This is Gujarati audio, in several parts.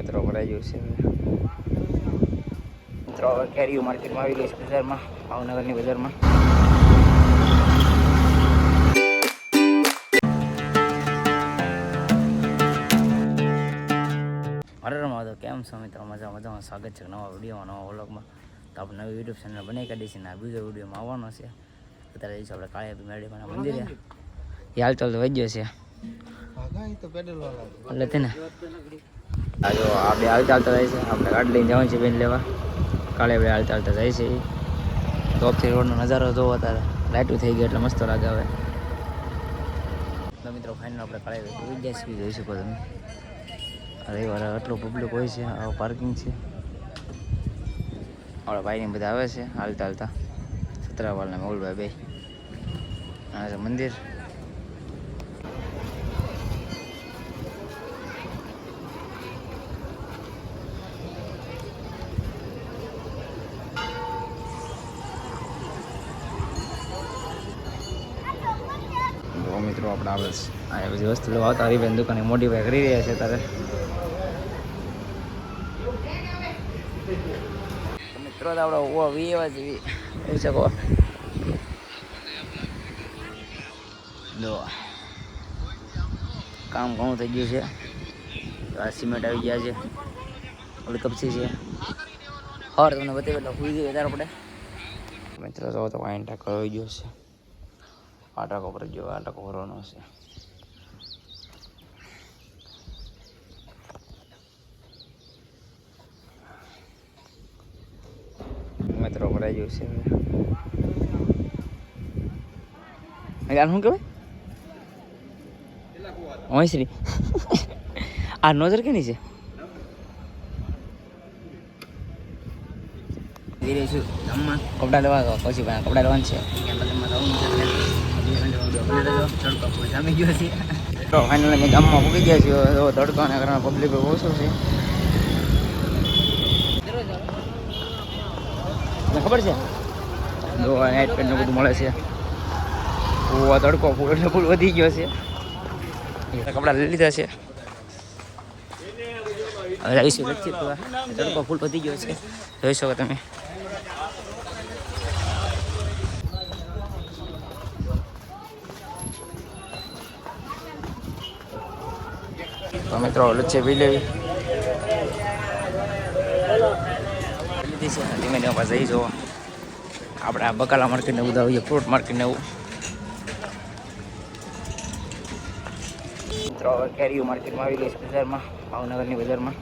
મિત્રો ભરાઈ ગયું છે મિત્રો હવે કેરીઓ માર્કેટમાં આવી ગઈ છે બજારમાં ભાવનગરની બજારમાં. તો કેમ છો મિત્રો? મજા મજામાં. સ્વાગત છે નવા વિડીયોમાં નવા વ્લોગમાં. તો આપણે નવી યુટ્યુબ ચેનલ બનાવી કાઢી છે ને બીજો વિડીયોમાં આવવાનો છે. અત્યારે જઈશું આપણે કાળિયા મેળીમાં મંદિરે. એ હાલ ચાલ તો વધ્યો છે. એટલે તેને. જો આ બે હાલ ચાલતા જાય છે. આપણે ગાડી લઈને જવાનું છે બેન લેવા. કાળે બે હાલ ચાલતા જાય છે. ટોપથી રોડનો નજારો જોવો અત્યારે લાઇટું થઈ ગયું એટલે મસ્ત લાગે હવે. મિત્રો ફાઇનલ આપણે કાળે વિદ્યા સુધી જોઈ શકો તમે. રવિવારે આટલું પબ્લિક હોય છે આવું પાર્કિંગ છે. આપણા ભાઈને બધા આવે છે, હાલતા હાલતા. સતરાવાલના મેહુલભાઈ બે. આ મંદિર. મિત્રો, આપણે છે આ બધી વસ્તુ લેવા આવતા હરિભાઈ દુકાને મોડીફાઈ કરી રહ્યા છે તારે મિત્રો, તો આપણે ઓ વી એવા જેવી જોઈ શકો જો. કામ ઘણું થઈ ગયું છે. આ સિમેન્ટ આવી ગયા છે. ઓલી કપસી છે. હર, તમને બતાવી એટલે ખુલી ગઈ વધારે પડે. મિત્રો તો વાઈન આવી ગયો છે. આ ટાકો પર જો આ ટાકો ભરવાનો છે મિત્રો ભરાઈ ગયું છે આનું શું કહેવાય ઓયશ્રી આ નજર કેની છે કપડાં લેવા પછી ભાઈ કપડાં લેવાનું છે જામી ગામમાં પૂકી ગયા છીએ તો કારણે પબ્લિક ઓછું છે ખબર છે? જો નાઇટ પેન્ટ બધું મળે છે ઓ તડકો ફૂલ ફૂલ વધી ગયો છે કપડાં લઈ લીધા છે હવે આવીશું તડકો ફૂલ વધી ગયો છે જોઈ શકો તમે તો મિત્રો લચ્છી પી લેવી. લીધી છે ધીમે ધીમે પાસે જઈ જોવા. આપણે આ બકાલા માર્કેટને બધા આવીએ ફ્રૂટ માર્કેટને એવું. મિત્રો, હવે કેરીઓ માર્કેટમાં આવી ગઈ છે બજારમાં, ભાવનગરની બજારમાં.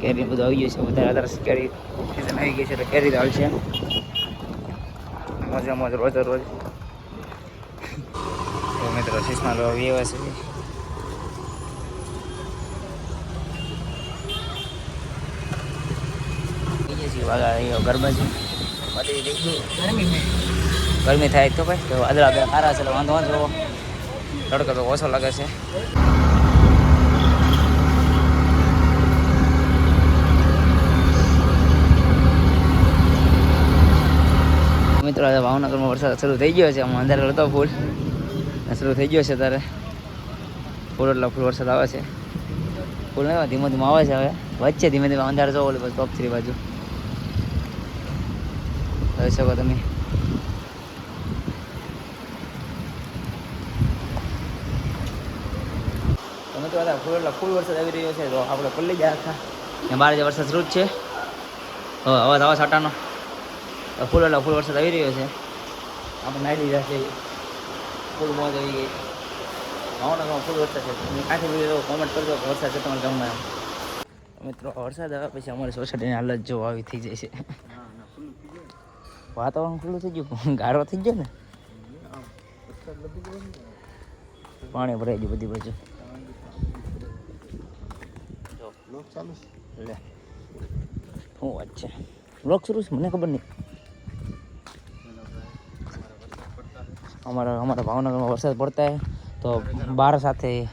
કેરી બધું આવી ગયું છે, વધારે વધારે કેરી સીઝન આવી ગઈ છે એટલે કેરી દાળ છે. મોજે મોજ રોજ રોજ મિત્રો શીશમાં લો વ્યવસ છે બીજે છે વાગા અહીંયા ગરબા છે બધી ગરમી ગરમી થાય તો ભાઈ, તો વાદળા બે સારા છે વાંધો વાંધો તડકો તો ઓછો લાગે છે. મિત્રો ભાવનગરમાં વરસાદ શરૂ થઈ ગયો છે. આમાં અંધારે હતો ફૂલ. શરૂ થઈ ગયો છે ત્યારે ફૂલ એટલા ફૂલ વરસાદ આવે છે. ફૂલ નહીં ધીમે ધીમો આવે છે હવે. વચ્ચે ધીમે ધીમે અંધારે જો ઓલી ટોપ થ્રી બાજુ. જોઈ શકો તમે. તમે તો બધા ફૂલ ફૂલ વરસાદ આવી રહ્યો છે તો આપણે પલ્લી ગયા હતા ને બાર જે વરસાદ શરૂ જ છે. અવાજ આવા સાટાનો ફૂલ એટલે ફૂલ વરસાદ આવી રહ્યો છે. આપણે નાઈ લીધા છે. ફૂલ મોજ આવી ગઈ. ફૂલ વરસાદ છે. તમે કાંઠી વીડિયો કોમેન્ટ કરજો વરસાદ છે તમારા ગામમાં. મિત્રો વરસાદ આવ્યા પછી અમારી સોસાયટીની હાલત જો આવી થઈ જાય છે. વાતાવરણ ખુલ્લું થઈ ગયું ગારો થઈ ગયો ને પાણી ભરાઈ ગયું બધી બાજુ જો લે શું વાત છે બ્લોક શરૂ છે મને ખબર નહીં हमारा हमारा भावनगर में वरसाद पड़ता है तो बाढ़ साथ है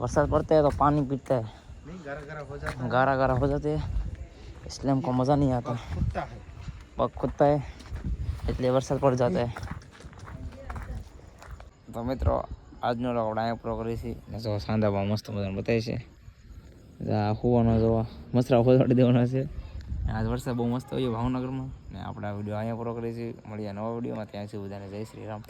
वरसाद पड़ता है तो पानी पीता है गारा गारा हो जाते हैं इसलिए हमको मज़ा नहीं आता पग खुदता है એટલે વરસાદ પડ જતો તો મિત્રો, આજનો આપણે અહીંયા પૂરો કરીએ છીએ. જો સાંધામાં મસ્ત મજાનું બતાવે છે હોવાનો જોવા મસરા હોવાડી દેવાનો છે. આજ વરસાદ બહુ મસ્ત હોય ભાવનગરમાં. ને આપણે આ વીડિયો અહીંયા પૂરો કરીએ છીએ. મળીએ નવા વિડીયોમાં. ત્યાં સુધી બધાને જય શ્રી રામ.